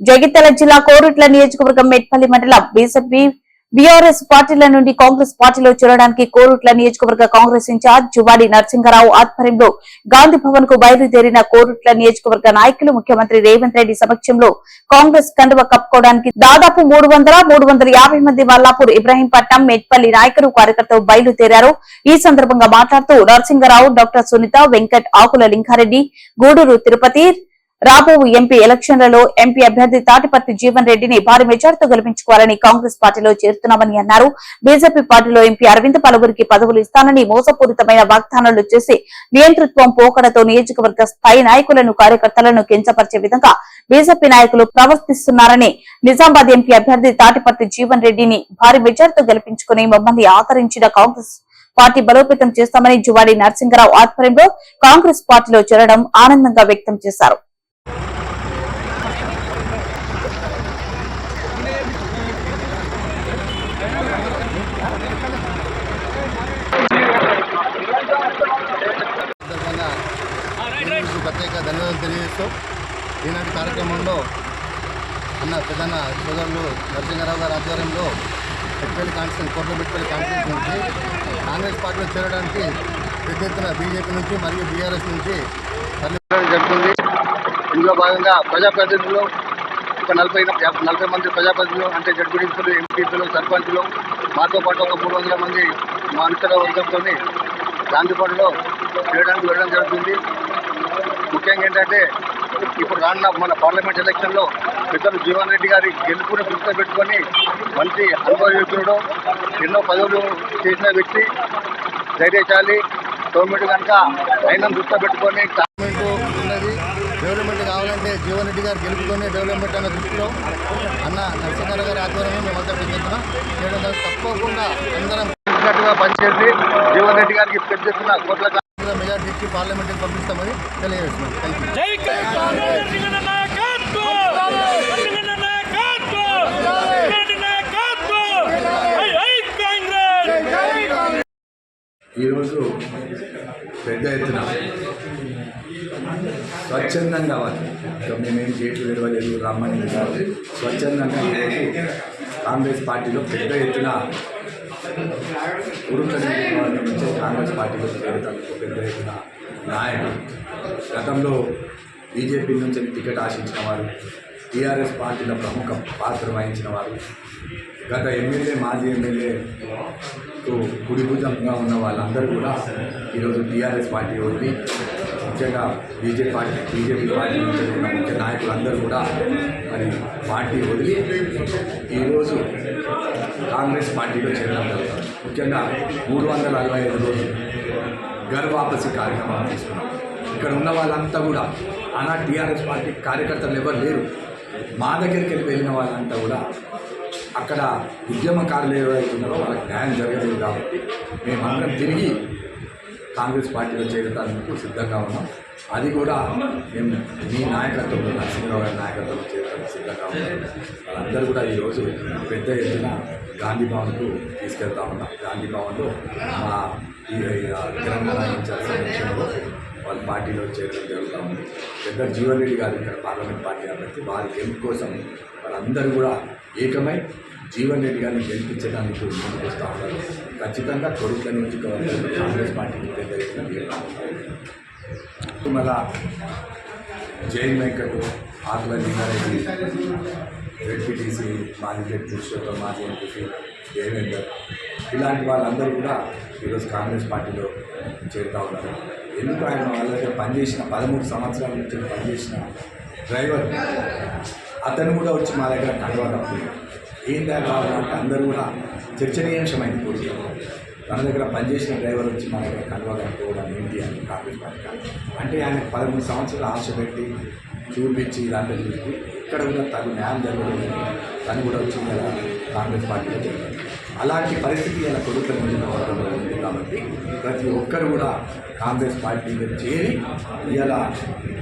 జగిత్యాల జిల్లా కోరుట్ల నియోజకవర్గం మెట్పల్లి మండలం బీజేపీ బీఆర్ఎస్ పార్టీల నుండి కాంగ్రెస్ పార్టీలో చేరడానికి కోరుట్ల నియోజకవర్గ కాంగ్రెస్ ఇన్ఛార్జ్ జువాడి నరసింహరావు ఆధ్వర్యంలో గాంధీ భవన్కు బయలుదేరిన కోరుట్ల నియోజకవర్గ నాయకులు ముఖ్యమంత్రి రేవంత్ రెడ్డి సమక్షంలో కాంగ్రెస్ కండువ కప్పుకోవడానికి దాదాపు మూడు వందల మూడు వందల యాభై మంది మల్లాపూర్ ఇబ్రాహీంపట్నం మెట్పల్లి నాయకులు కార్యకర్తలు బయలుదేరారు. ఈ సందర్భంగా మాట్లాడుతూ నరసింహరావు డాక్టర్ సునీత వెంకట్ ఆకుల లింగారెడ్డి గూడూరు తిరుపతి రాబో ఎంపీ ఎలక్షన్లలో ఎంపీ అభ్యర్థి తాటిపర్తి జీవన్ రెడ్డిని భారీ మెజార్టీతో గెలిపించుకోవాలని కాంగ్రెస్ పార్టీలో చేరుతున్నామని అన్నారు. బీజేపీ పార్టీలో ఎంపీ అరవింద్ పలువురికి పదవులు ఇస్తానని మోసపూరితమైన వాగ్దానాలు చేసి నియంతృత్వం పోకడతో నియోజకవర్గ స్థాయి నాయకులను కార్యకర్తలను కించపరిచే విధంగా బీజేపీ నాయకులు ప్రవర్తిస్తున్నారని నిజామాబాద్ ఎంపీ అభ్యర్థి తాటిపర్తి జీవన్ రెడ్డిని భారీ మెజార్టీతో గెలిపించుకుని మమ్మల్ని ఆదరించిన కాంగ్రెస్ పార్టీ బలోపేతం చేస్తామని జువాడి నరసింహరావు ఆధ్వర్యంలో కాంగ్రెస్ పార్టీలో చేరడం ఆనందంగా వ్యక్తం చేశారు. ప్రత్యేక ధన్యవాదాలు తెలియజేస్తూ ఈనాటి కార్యక్రమంలో అన్న ప్రధాన సోదరులు నరసింహారావు గారి ఆధ్వర్యంలో పెట్టుబడి కాన్స్టిట్యూన్ కోట్ల పెట్టుబడి కాన్స్టిట్యూన్స్ నుంచి కాంగ్రెస్ పార్టీలో చేరడానికి పెద్ద ఎత్తున బీజేపీ నుంచి మరియు బీఆర్ఎస్ నుంచి జరుగుతుంది. ఇందులో భాగంగా ప్రజాప్రతినిధులు ఒక నలభై నలభై మంది ప్రజాప్రతినిధులు అంటే జడ్పీటీసీలు ఎంపీపీలు సర్పంచులు మాతో పాటు ఒక మూడు వందల మంది మా అనుచర వర్గంతో గాంధీపాడులో చేయడానికి వెళ్ళడం జరుగుతుంది. ముఖ్యంగా ఏంటంటే ఇప్పుడు రానున్న మన పార్లమెంట్ ఎలక్షన్లో పెద్దలు జీవన్ రెడ్డి గారి గెలుపుని దృష్టిలో పెట్టుకొని మంచి అనుభవయోగ్యుడు ఎన్నో పదవులు చేసిన వ్యక్తి ధైర్యశాలి గవర్నమెంట్ కనుక ఆయన దృష్టిలో పెట్టుకొని గవర్నమెంట్ ఉన్నది. డెవలప్మెంట్ కావాలంటే జీవన్ రెడ్డి గారు గెలుపుతోనే డెవలప్మెంట్ అనే దృష్టిలో అన్న నరసింహారావు గారి ఆధ్వర్యంలో మేమంతా అంతా ఎత్తున చేయడం జరుగుతుంది. తప్పకుండా అందరం కలిసికట్టుగా పనిచేసి జీవన్ రెడ్డి గారికి పెంచుతున్న కోట్ల మెజార్టీ ఇచ్చి పార్లమెంట్కి పంపిస్తామని తెలియజేస్తున్నాం. థ్యాంక్ యూ ఈరోజు పెద్ద ఎత్తున స్వచ్ఛందంగా వాళ్ళు మేమేం గేట్లు విడవలేదు రమ్మని కాదు స్వచ్ఛందంగా ఈరోజు కాంగ్రెస్ పార్టీలో పెద్ద ఎత్తున ఉరుక నుంచి కాంగ్రెస్ పార్టీలో చేరడానికి పెద్ద ఎత్తున నాయకుడు గతంలో బీజేపీ నుంచి టికెట్ ఆశించిన వారు టీఆర్ఎస్ పార్టీలో ప్రముఖ పాత్ర వహించిన వారు గత ఎమ్మెల్యే మాజీ ఎమ్మెల్యేతో కుడిభుజంగా ఉన్న వాళ్ళందరూ కూడా ఈరోజు టీఆర్ఎస్ పార్టీ వదిలి ముఖ్యంగా బీజేపీ పార్టీ బీజేపీ పార్టీ నుంచి ఉన్న ముఖ్య నాయకులందరూ కూడా మరి పార్టీ వదిలి ఈరోజు కాంగ్రెస్ పార్టీలో చేరడం జరుగుతుంది. ముఖ్యంగా మూడు వందల అరవై ఐదు రోజులు గర్వాపసి కార్యక్రమాలు తీసుకున్నాం. ఇక్కడ ఉన్న వాళ్ళంతా కూడా అనా టీఆర్ఎస్ పార్టీ కార్యకర్తలు ఎవరు లేరు. మా దగ్గరికి వెళ్ళి వెళ్ళిన వాళ్ళంతా కూడా అక్కడ ఉద్యమకారులు కార్యాలయం ఉన్నారో వాళ్ళకి న్యాయం జరగలేదు కాబట్టి మేమందరం తిరిగి కాంగ్రెస్ పార్టీలో చేరటానికి సిద్ధంగా ఉన్నాం. అది కూడా మేము మీ నాయకత్వంలో నరసింహరావు గారి నాయకత్వంలో చేరడానికి సిద్ధంగా ఉన్నాం. వాళ్ళందరూ కూడా ఈరోజు పెద్ద ఎత్తున గాంధీ భవన్కు తీసుకెళ్తా ఉన్నాం. గాంధీ భవన్లో మా తెలంగాణ ఇన్ఛార్జ్ సమక్షంలో పార్టీలో చేరడం జరుగుతూ ఉంది పెద్ద జీవన్ రెడ్డి గారు ఇక్కడ పార్లమెంట్ పార్టీ కాబట్టి వారి గెలుపు కోసం వాళ్ళందరూ కూడా ఏకమై జీవన్ రెడ్డి గారిని గెలిపించడానికి ముందుకు వస్తూ ఉన్నారు. ఖచ్చితంగా కొడుకుల నుంచి కాంగ్రెస్ పార్టీకి పెద్ద ఎత్తున గెలుపు. మళ్ళా జైన్ వెంకట్ ఆకుల లింగారెడ్డి జెడ్పీటీసీ మాజీ జడ్పీ పురుషోత్తం మాజీ ఎంపీసీ దేవేందర్ ఇలాంటి వాళ్ళందరూ కూడా ఈరోజు కాంగ్రెస్ పార్టీలో చేరుతా ఉన్నారు. ఎందుకు ఆయన వాళ్ళ దగ్గర పనిచేసిన పదమూడు సంవత్సరాల నుంచి పనిచేసిన డ్రైవర్? అతను కూడా వచ్చి మా దగ్గర కలవడం ఏం కావాలంటే అందరూ కూడా చర్చనీయాంశమైంది కోరిక తన దగ్గర పనిచేసిన డ్రైవర్ వచ్చి మా దగ్గర కలవకపోవడం ఏంటి అని కాంగ్రెస్ పార్టీ అంటే ఆయన పదమూడు సంవత్సరాలు ఆశ పెట్టి చూపించి ఇలాంటి చూసి ఇక్కడ కూడా తగు న్యాయం జరగలేదు తను కూడా వచ్చి కదా కాంగ్రెస్ పార్టీలో చేరారు అలాంటి పరిస్థితి ఇలా కొడుకుల నియోజకవర్గంలో ఉంది కాబట్టి ప్రతి ఒక్కరు కూడా కాంగ్రెస్ పార్టీలో చేరి ఇలా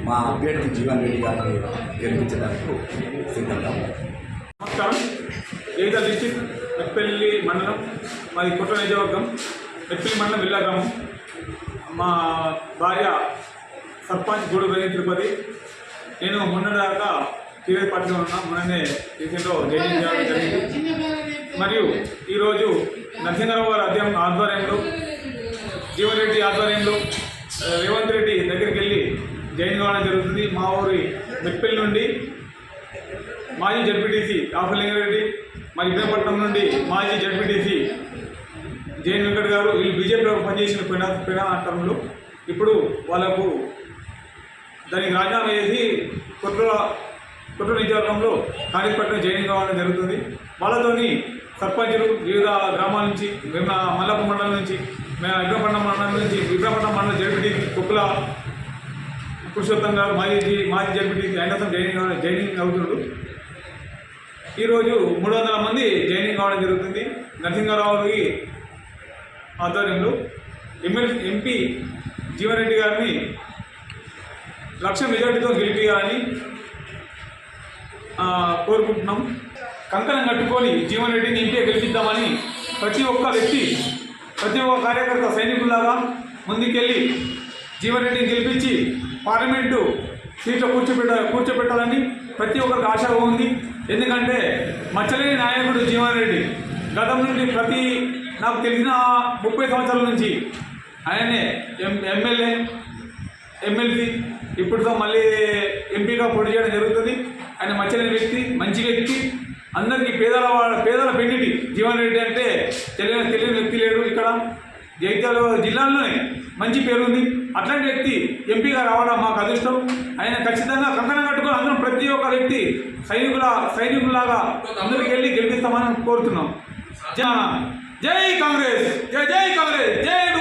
మా అభ్యర్థి జీవన్ రెడ్డి గారిని గెలిపించడానికి సిద్ధంగా నమస్కారం. జగిత్యాల డిస్టిక్ మెట్పల్లి మండలం మాది కుట్ర నియోజకవర్గం. మెట్పల్లి మండలం విల్లా గ్రామం. మా భార్య సర్పంచ్ గూడు తిరుపతి. నేను మొన్నటిదాకా టీఆర్ఎస్ పార్టీలో ఉన్నాం. మననే రీసెంట్లో చేయడం జరిగింది. మరియు ఈరోజు నరసింహరావు గారి అధ్యయనం ఆధ్వర్యంలో జీవన్ రెడ్డి ఆధ్వర్యంలో రేవంత్ రెడ్డి దగ్గరికి వెళ్ళి జాయిన్ కావడం జరుగుతుంది. మా ఊరి మెట్పల్లి నుండి మాజీ జడ్పీటీసీ రాఫలింగారెడ్డి మరి విజయపట్నం నుండి మాజీ జడ్పీటీసీ జైన్ వెంకట్ గారు వీళ్ళు బీజేపీలో పనిచేసిన పినా పినా టర్మ్లో ఇప్పుడు వాళ్ళకు దానికి రాజీనామా చేసి కుట్ర కుట్ర నియోజకవర్గంలో కాణిపట్నం జైన్ కావడం జరుగుతుంది. వాళ్ళతోని సర్పంచులు వివిధ గ్రామాల నుంచి మేము మల్లప్ప మండలం నుంచి మేము ఇబ్రహంపట్నం మండలం నుంచి ఇబ్రహంపట్నం మండలం జడ్పీటీ కుక్కల పురుషోత్తం గారు మాజీ మాజీ జడ్పీటీ ఆయనతో జైనింగ్ జైనింగ్ అవుతున్నాడు ఈరోజు మూడు వందల మంది జైనింగ్ కావడం జరుగుతుంది. నరసింహారావుకి ఆధ్వర్యంలో ఎమ్మెల్యే ఎంపీ జీవన్ రెడ్డి గారిని లక్ష మెజార్టీతో గెలిపియాలని కోరుకుంటున్నాం. కంకణం కట్టుకొని జీవన్ రెడ్డిని ఇంటే గెలిపిద్దామని ప్రతి ఒక్క వ్యక్తి ప్రతి ఒక్క కార్యకర్త సైనికుల్లాగా ముందుకెళ్ళి జీవన్ రెడ్డిని గెలిపించి పార్లమెంటు సీట్లో కూర్చోబెట్ట కూర్చోబెట్టాలని ప్రతి ఒక్కరికి ఆశగా ఉంది. ఎందుకంటే మచ్చలేని నాయకుడు జీవన్ రెడ్డి గతం నుండి ప్రతి నాకు తెలిసిన ముప్పై సంవత్సరాల నుంచి ఆయనే ఎం ఎమ్మెల్యే ఎమ్మెల్సీ ఇప్పుడుతో మళ్ళీ ఎంపీగా పోటీ చేయడం జరుగుతుంది. ఆయన మచ్చలేని వ్యక్తి మంచి వ్యక్తి. అందరికీ పేదల వాళ్ళ పేదల పెండిటి. జీవన్ రెడ్డి అంటే తెలియని తెలియని వ్యక్తి లేడు ఇక్కడ. జగిత్యాల జిల్లాలోనే మంచి పేరుంది. అట్లాంటి వ్యక్తి ఎంపీగా రావడం మాకు అదృష్టం. ఆయన ఖచ్చితంగా కంకణం కట్టుకొని అందరం ప్రతి ఒక్క వ్యక్తి సైనికుల సైనికులాగా అందరికి వెళ్ళి గెలిపిస్తామని కోరుతున్నాం. జై కాంగ్రెస్. జై జై కాంగ్రెస్. జై